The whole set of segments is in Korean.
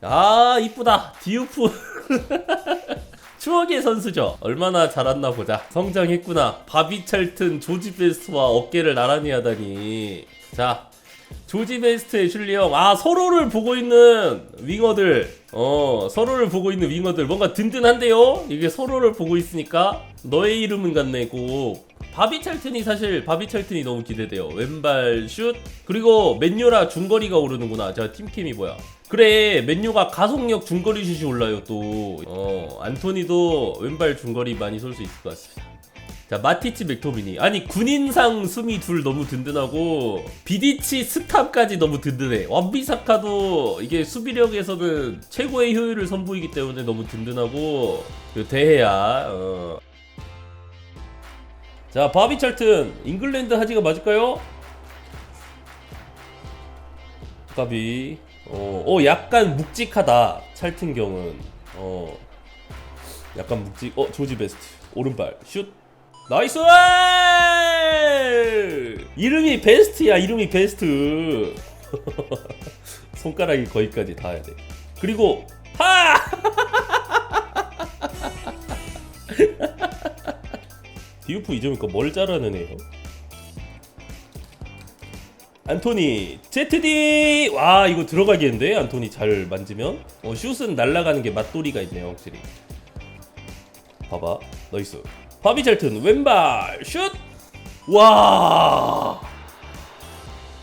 아 이쁘다. 디우프. 추억의 선수죠. 얼마나 잘았나 보자. 성장했구나. 바비 찰튼 조지 베스트와 어깨를 나란히 하다니. 자 조지 베스트의 슐리 형아 서로를 보고 있는 윙어들. 어 서로를 보고 있는 윙어들. 뭔가 든든한데요? 이게 서로를 보고 있으니까 너의 이름은 같네 고 바비 찰튼이 사실 바비 찰튼이 너무 기대돼요. 왼발 슛 그리고 맨유라 중거리가 오르는구나. 자 팀캠이 뭐야? 그래 맨유가 가속력 중거리 슛이 올라요 또 어 안토니도 왼발 중거리 많이 쏠 수 있을 것 같습니다. 자 마티치 맥토미니. 아니 군인상 수미 둘 너무 든든하고 비디치 스탑까지 너무 든든해. 원비사카도 이게 수비력에서는 최고의 효율을 선보이기 때문에 너무 든든하고 그 대해야. 어. 자 바비 찰튼 잉글랜드 하지가 맞을까요? 바비. 어, 어 약간 묵직하다 찰튼 경은. 어 약간 묵직 어 조지 베스트. 오른발 슛. 나이스! 이름이 베스트야 이름이 베스트. 손가락이 거기까지 닿아야 돼. 그리고 하 디우프 이점이니까 뭘 잘하는 애요? 안토니 ZD 와 이거 들어가겠는데? 안토니 잘 만지면? 어 슛은 날아가는 게 맛돌이가 있네요 확실히. 봐봐 나이스. 바비 찰튼 왼발 슛! 와!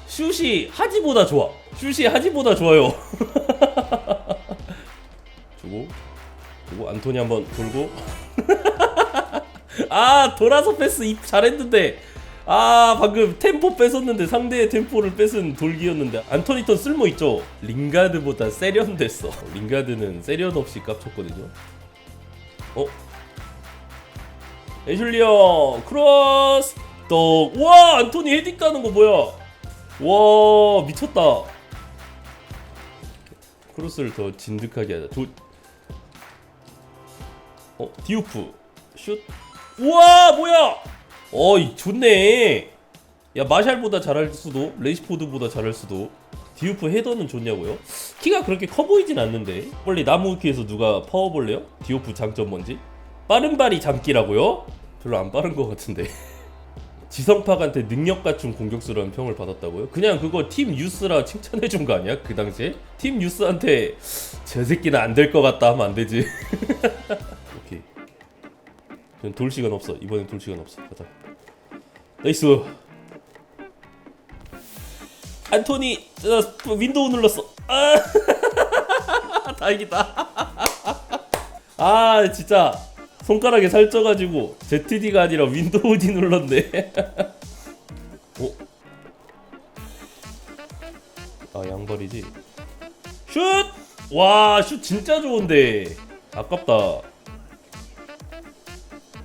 슛이 하지보다 좋아. 슛이 하지보다 좋아요. 주고 주고 안토니 한번 돌고 아 돌아서 패스 입 잘했는데. 아 방금 템포 뺏었는데 상대의 템포를 뺏은 돌기였는데 안토니턴 쓸모 있죠. 링가드보다 세련됐어. 링가드는 세련 없이 깝쳤거든요. 어? 애슐리 형 크로스 떡와 안토니 헤딩 따는 거 뭐야? 와 미쳤다. 크로스를 더 진득하게 하자. 도... 어 디우프. 슛 우와 뭐야 어이 좋네 야 마샬보다 잘할 수도 레시포드보다 잘할 수도 디우프 헤더는 좋냐고요? 키가 그렇게 커 보이진 않는데 빨리 나무 키에서 누가 퍼볼래요? 디우프 장점 뭔지? 빠른 발이 잠기라고요? 별로 안 빠른 것 같은데 지성팍한테 능력 갖춘 공격수라는 평을 받았다고요? 그냥 그거 팀 유스라 칭찬해 준 거 아니야? 그 당시에? 팀 유스한테 저 새끼는 안 될 것 같다 하면 안 되지 돌 시간 없어. 이번엔 돌 시간 없어. 가자. 나이스. 안토니 저, 윈도우 눌렀어. 아 다행이다. 아 진짜. 손가락에 살쪄가지고 ZD가 아니라 윈도우 D 눌렀네. 어? 아 양발이지? 슛! 와 슛 진짜 좋은데. 아깝다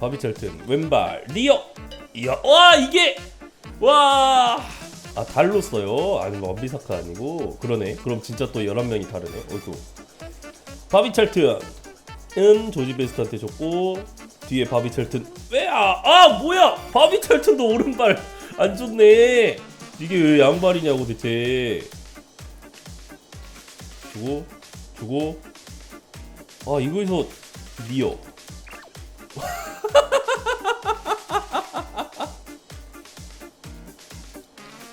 바비 찰튼 왼발 리어. 이야 와 이게! 와! 아 달로 써요. 아니 뭐 원비사카 아니고. 그러네. 그럼 진짜 또 11명이 다르네. 어이구. 바비 찰튼 은 조지 베스트한테 줬고 뒤에 바비 찰튼. 왜아 아 뭐야! 바비 찰튼도 오른발 안 좋네. 이게 왜 양발이냐고 대체. 주고 주고. 아 이거에서 리어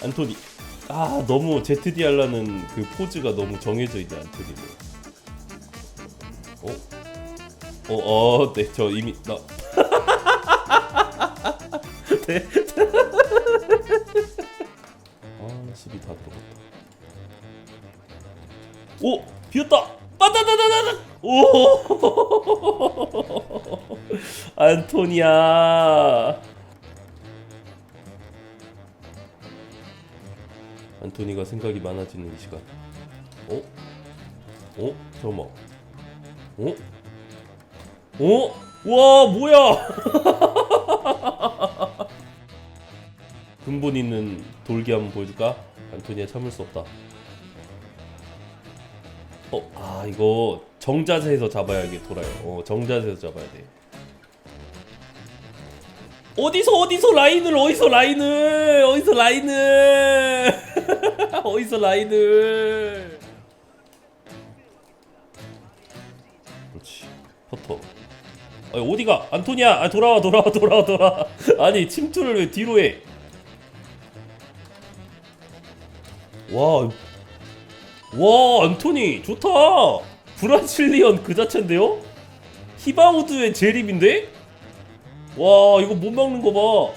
안토니 아 너무 ZD 하려는 그 포즈가 너무 정해져 있네 안토니는 어? 어, 어, 네, 저 이미 나. 네. 아, 수비 다 들어갔다. 오, 비었다. 빠다다다다. 오, 안토니아. 안토니가 생각이 많아지는 이 시간. 어? 어? 잠깐만. 어? 어? 와 뭐야 근본 있는 돌기 한번 보여줄까? 안토니아 참을 수 없다 어? 아 이거 정자세에서 잡아야 이게 돌아요 어 정자세에서 잡아야 돼 어디서 어디서 라인을 어디서 라인을 어디서 라인을? 어디서 라인을? 그렇지. 포터. 아 어디가? 안토니야 아 돌아와 돌아와 돌아와 돌아 아니 침투를 왜 뒤로 해? 와, 와 안토니! 좋다! 브라질리언 그 자체인데요? 히바우드의 제립인데? 와 이거 못 막는 거 봐.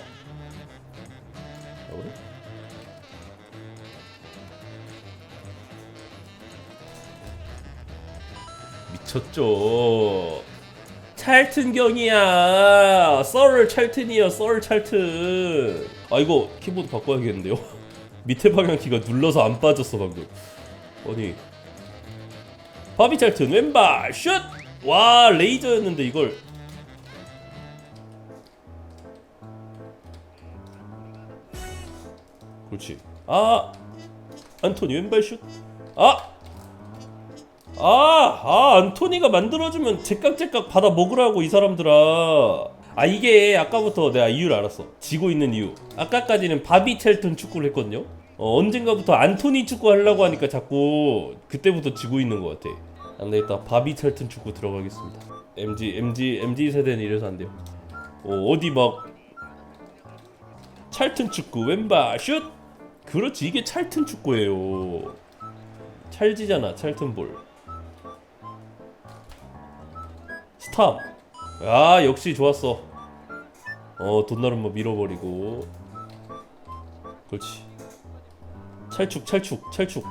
미쳤죠. 찰튼 경이야. 썰 찰튼이야. 썰 찰튼. 아 이거 키보드 바꿔야겠는데요? 밑에 방향키가 눌러서 안 빠졌어 방금. 아니 바비 찰튼 왼발 슛! 와 레이저였는데 이걸 그렇지. 아 안토니 왼발 슛. 아! 아! 아 안토니가 만들어주면 제깍제깍 받아 먹으라고 이 사람들아. 아 이게 아까부터 내가 이유를 알았어. 지고 있는 이유. 아까까지는 바비 첼턴 축구를 했거든요. 어, 언젠가부터 안토니 축구 하려고 하니까 자꾸 그때부터 지고 있는 것 같아. 안 되겠다. 바비 첼턴 축구 들어가겠습니다. MG MG MG 세대는 이래서 안 돼요. 어, 어디 막 찰튼 축구 왼발 슛 그렇지. 이게 찰튼 축구예요. 찰지잖아 찰튼 볼. 스탑. 아 역시 좋았어. 어 돈나름 뭐 밀어버리고. 그렇지. 찰축 찰축 찰축.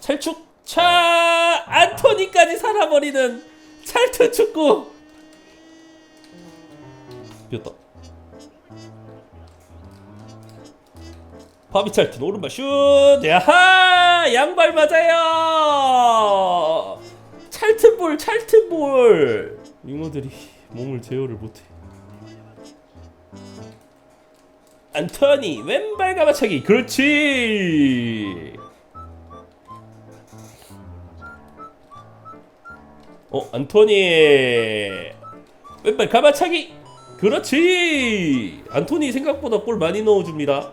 찰축! 차! 안토니까지 살아버리는 찰튼 축구! 비었다 바비 찰튼 오른발 슛! 야하! 양발 맞아요! 찰튼볼 찰튼볼! 잉어들이 몸을 제어를 못해. 안토니 왼발 가마차기. 그렇지! 어 안토니! 왼발 가마차기! 그렇지! 안토니 생각보다 골 많이 넣어줍니다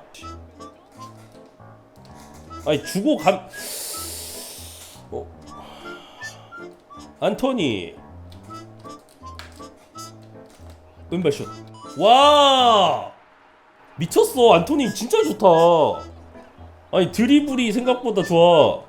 아니 주고 감 어. 안토니 왼발 슛 와 미쳤어 안토니 진짜 좋다 아니 드리블이 생각보다 좋아